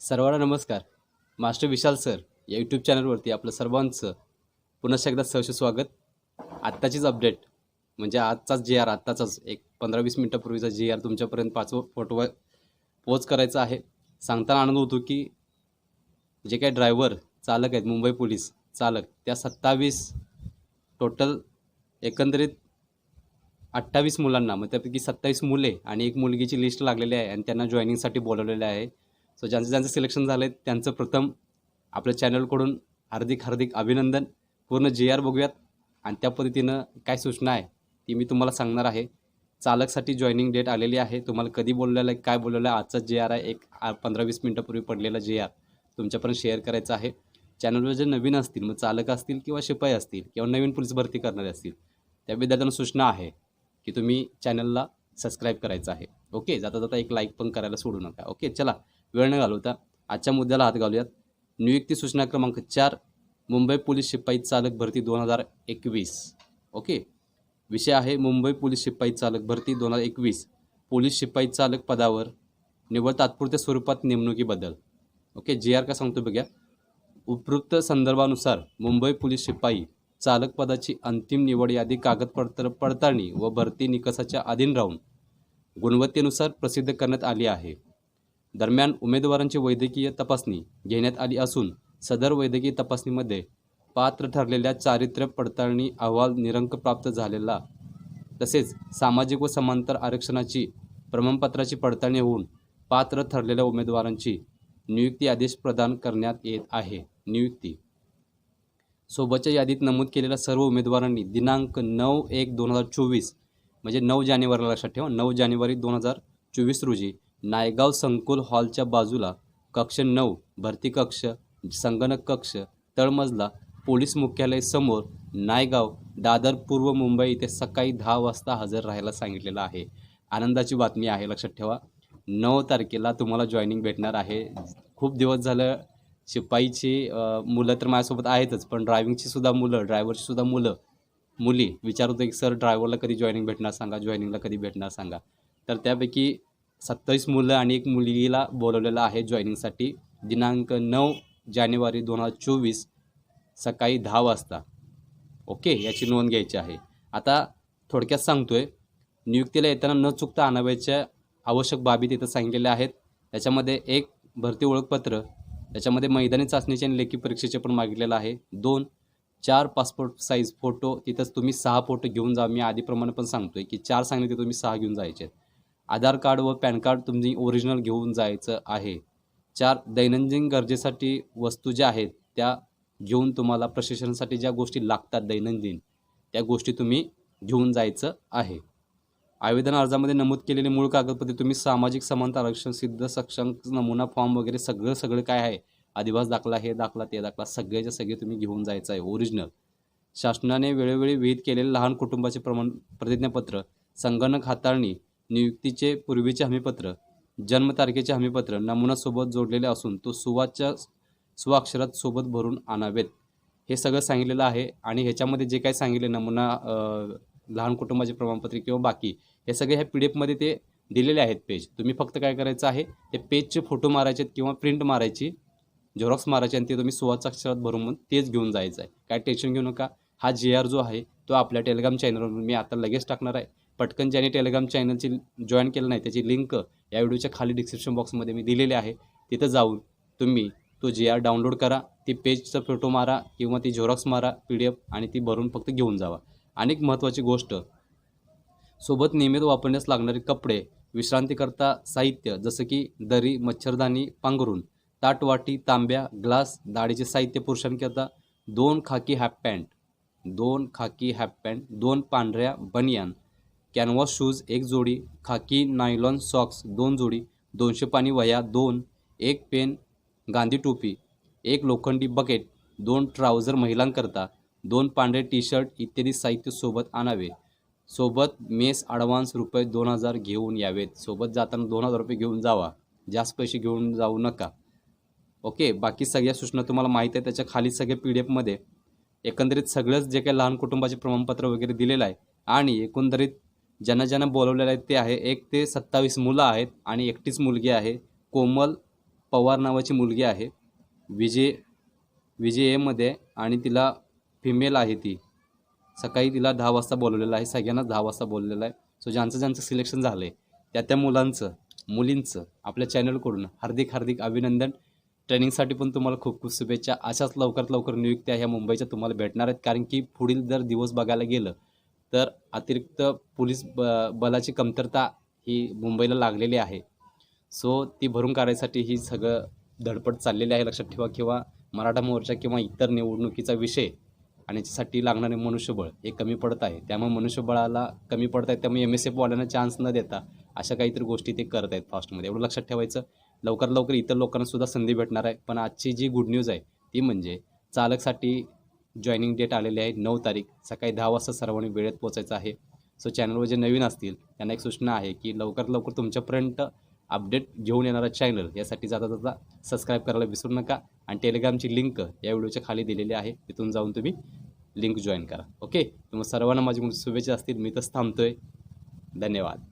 सर्वांना नमस्कार. Master Vishal sir या यूट्यूब चॅनलवरती आपलं सर्वांचं पुन्हा एकदा सहश स्वागत. आत्ताचीच अपडेट म्हणजे आजचाच जे आर आत्ताचाच एक पंधरा वीस मिनटापूर्वीचा जे आर तुमच्यापर्यंत पाचवं फोटो पोच करायचा आहे. सांगताना आनंद होतो की जे काही ड्रायव्हर चालक आहेत मुंबई पोलीस चालक त्या सत्तावीस टोटल एकंदरीत अठ्ठावीस मुलांना मग त्यापैकी सत्तावीस मुले आणि एक मुलगीची लिस्ट लागलेली आहे आणि त्यांना जॉईनिंगसाठी बोलवलेलं आहे. सो ज्यांचं ज्यांचं सिलेक्शन झालं आहे त्यांचं प्रथम आपल्या चॅनलकडून हार्दिक हार्दिक अभिनंदन. पूर्ण जे आर बघूयात. आणि त्या पद्धतीनं काय सूचना आहे ती मी तुम्हाला सांगणार आहे. चालकसाठी जॉईनिंग डेट आलेली आहे. तुम्हाला कधी बोललेलं आहे काय बोललेलं आहे आजचा जे आर आहे. एक पंधरा वीस मिनटापूर्वी पडलेला जे आर तुमच्यापर्यंत शेअर करायचं आहे. चॅनलवर जे नवीन असतील मग चालक असतील किंवा शिपाई असतील किंवा नवीन पोलीस भरती करणारे असतील त्या विद्यार्थ्यांना सूचना आहे की तुम्ही चॅनलला सबस्क्राईब करायचं आहे. ओके जाता जाता एक लाईक पण करायला सोडू नका. ओके चला. वेळ न घालवता आजच्या मुद्द्याला हात घालूयात. नियुक्ती सूचना क्रमांक चार मुंबई पोलीस शिपाई चालक भरती दोन हजार एकवीस. ओके? विषय आहे मुंबई पोलीस शिपाई चालक भरती दोन हजार एकवीस. पोलीस शिपाई चालक पदावर निवड तात्पुरत्या स्वरूपात नेमणुकीबद्दल. ओके? जे आर का सांगतो बघ्या. उपयुक्त संदर्भानुसार मुंबई पोलीस शिपाई चालक पदाची अंतिम निवड यादी कागदपत्र पडताळणी व भरती निकषाच्या अधीन राहून गुणवत्तेनुसार प्रसिद्ध करण्यात आली आहे. दरम्यान उमेदवारांची वैद्यकीय तपासणी घेण्यात आली असून सदर वैद्यकीय तपासणीमध्ये पात्र ठरलेल्या चारित्र्य पडताळणी अहवाल निरंक प्राप्त झालेला तसेच सामाजिक व समांतर आरक्षणाची प्रमाणपत्राची पडताळणी होऊन पात्र ठरलेल्या उमेदवारांची नियुक्ती आदेश प्रदान करण्यात येत आहे. नियुक्ती. सोबतच्या यादीत नमूद केलेल्या सर्व उमेदवारांनी दिनांक नऊ एक दोन हजार चोवीस म्हणजे नऊ जानेवारीला लक्षात ठेवा नऊ जानेवारी दोन हजार चोवीस रोजी नायगाव संकुल हॉलच्या बाजूला कक्ष नऊ भरती कक्ष संगणक कक्ष तळमजला पोलीस मुख्यालय समोर नायगाव दादर पूर्व मुंबई इथे सकाळी दहा वाजता हजर राहायला सांगितलेलं आहे. आनंदाची बातमी आहे लक्षात ठेवा. नऊ तारखेला तुम्हाला जॉईनिंग भेटणार आहे. खूप दिवस झालं शिपाईची मुलं तर माझ्यासोबत आहेतच पण ड्रायव्हिंगची सुद्धा मुलं ड्रायव्हरची सुद्धा मुलं मुली. विचारत होते की सर ड्रायव्हरला कधी जॉईनिंग भेटणार सांगा? जॉईनिंगला कधी भेटणार सांगा? तर त्यापैकी सत्तावीस मुलं आणि एक मुलगीला बोलवलेलं आहे जॉईनिंगसाठी दिनांक नऊ जानेवारी दोन हजार चोवीस सकाळी दहा वाजता. ओके? याची नोंद घ्यायची आहे. आता थोडक्यात सांगतो आहे नियुक्तीला येताना न चुकता आणावयाच्या आवश्यक बाबी तिथं सांगितलेल्या आहेत. त्याच्यामध्ये एक भरती ओळखपत्र. त्याच्यामध्ये मैदानी चाचणीचे आणि लेखी परीक्षेचे पण मागितलेलं आहे. दोन चार पासपोर्ट साईज फोटो तिथंच तुम्ही सहा फोटो घेऊन जा. मी आधीप्रमाणे पण सांगतोय की चार सांगितले तुम्ही सहा घेऊन जायचे आहेत. आधार कार्ड व पॅन कार्ड तुम्ही ओरिजिनल घेऊन जायचं आहे. चार दैनंदिन गरजेसाठी वस्तू ज्या आहेत त्या घेऊन तुम्हाला प्रशिक्षणासाठी ज्या गोष्टी लागतात दैनंदिन त्या गोष्टी तुम्ही घेऊन जायचं आहे. आवेदन अर्जामध्ये नमूद केलेले मूळ कागदपत्रे तुम्ही सामाजिक समानता आरक्षण सिद्ध सक्षम नमुना फॉर्म वगैरे सगळं सगळं काय आहे? आदिवास दाखला हे दाखला ते दाखला सगळ्याच्या सगळे तुम्ही घेऊन जायचं आहे ओरिजिनल शासनाने वेळोवेळी विहित केलेले लहान कुटुंबाचे प्रमाण प्रतिज्ञापत्र संगणक हाताळणी नियुक्तीचे पूर्वीचे हमीपत्र जन्मतारखेचे हमीपत्र नमुनासोबत जोडलेले असून तो सुवाच्या स्वाक्षरात सोबत भरून आणावेत. हे सगळं सांगितलेलं आहे आणि ह्याच्यामध्ये जे काही सांगितले नमुना लहान कुटुंबाचे प्रमाणपत्रे किंवा बाकी हे सगळे ह्या पी डी एफमध्ये ते दिलेले आहेत पेज. तुम्ही फक्त काय करायचं आहे ते पेजचे फोटो मारायचे आहेत किंवा प्रिंट मारायची झेरॉक्स मारायचे आणि ते तुम्ही सुवाच्या अक्षरात भरून मग तेच घेऊन जायचं आहे. काय टेन्शन घेऊ नका. हा जे आर जो आहे तो आपल्या टेलिग्राम चॅनलवर मी आता लगेच टाकणार आहे. पटकन ज्याने टेलिग्राम चॅनलची जॉईन केलं नाही त्याची लिंक या व्हिडिओच्या खाली डिस्क्रिप्शन बॉक्समध्ये मी दिलेली आहे. तिथं जाऊन तुम्ही तो जे आर डाउनलोड करा ती पेजचा फोटो मारा किंवा ती झेरॉक्स मारा पी डी एफ आणि ती भरून फक्त घेऊन जावा. आणि एक महत्त्वाची गोष्ट सोबत नियमित वापरण्यास लागणारे कपडे विश्रांतीकरता साहित्य जसं की दरी मच्छरदाणी पांघरून ताटवाटी तांब्या ग्लास दाढीचे साहित्य पुरुषांकरता दोन खाकी हॅप पॅन्ट दोन खाकी हॅप पॅन्ट दोन पांढऱ्या बनियान कॅनव्हास शूज एक जोडी खाकी नायलॉन सॉक्स दोन जोडी दोनशे पाणी वह्या दोन एक पेन गांधी टोपी एक लोखंडी बकेट दोन ट्राउझर महिलांकरता दोन पांढरे टी शर्ट इत्यादी साहित्य सोबत आणावे. सोबत मेस ॲडव्हान्स रुपये दोन हजार घेऊन यावेत. सोबत जाताना दोन हजार रुपये घेऊन जावा. जास्त पैसे घेऊन जाऊ नका. ओके बाकी सगळ्या सूचना तुम्हाला माहीत आहे त्याच्याखाली सगळे पी डी एफमध्ये एकंदरीत सगळंच जे काही लहान कुटुंबाचे प्रमाणपत्र वगैरे दिलेलं आहे आणि एकंदरीत ज्यांना ज्यांना बोलवलेलं आहे ते आहे. एक ते सत्तावीस मुलं आहेत आणि एकटीच मुलगी आहे. कोमल पवार नावाची मुलगी आहे. विजय विजय एमध्ये आणि तिला फिमेल आहे ती. सकाळी तिला दहा वाजता बोलवलेलं आहे. सगळ्यांनाच दहा वाजता बोललेलं आहे. सो ज्यांचं ज्यांचं सिलेक्शन झालं आहे त्या त्या मुलांचं मुलींचं आपल्या चॅनलकडून हार्दिक हार्दिक अभिनंदन. ट्रेनिंगसाठी पण तुम्हाला खूप खूप शुभेच्छा. अशाच लवकरात लवकर नियुक्त्या ह्या मुंबईच्या तुम्हाला भेटणार आहेत. कारण की पुढील जर दिवस बघायला गेलं तर अतिरिक्त पोलीस ब बलाची कमतरता ही मुंबईला लागलेली आहे. सो ती भरून काढायसाठी ही सगळं धडपड चाललेली आहे लक्षात ठेवा. किंवा मराठा मोर्चा किंवा इतर निवडणुकीचा विषय आणि याच्यासाठी लागणारे मनुष्यबळ हे कमी पडत आहे. त्यामुळे मनुष्यबळाला कमी पडत आहे. त्यामुळे एम एस एफवाल्यांना चान्स न देता अशा काहीतरी गोष्टी ते करत आहेत फास्टमध्ये एवढं लक्षात ठेवायचं. लवकर लवकर इतर लोकांनासुद्धा संधी भेटणार आहे. पण आजची जी गुड न्यूज आहे ती म्हणजे चालकसाठी जॉईनिंग डेट आलेली आहे नऊ तारीख. सकाळी दहा वाजता सर्वांनी वेळेत पोचायचं आहे. सो चॅनलवर जे नवीन असतील त्यांना एक सूचना आहे की लवकर लवकर तुमच्यापर्यंत अपडेट घेऊन येणारा चॅनल यासाठी जाता जाता सबस्क्राईब करायला विसरू नका. आणि टेलिग्रामची लिंक या व्हिडिओच्या खाली दिलेली आहे. तिथून जाऊन तुम्ही लिंक जॉईन करा. ओके तुम्हाला सर्वांना माझी शुभेच्छा असतील. मी तसं आहे धन्यवाद.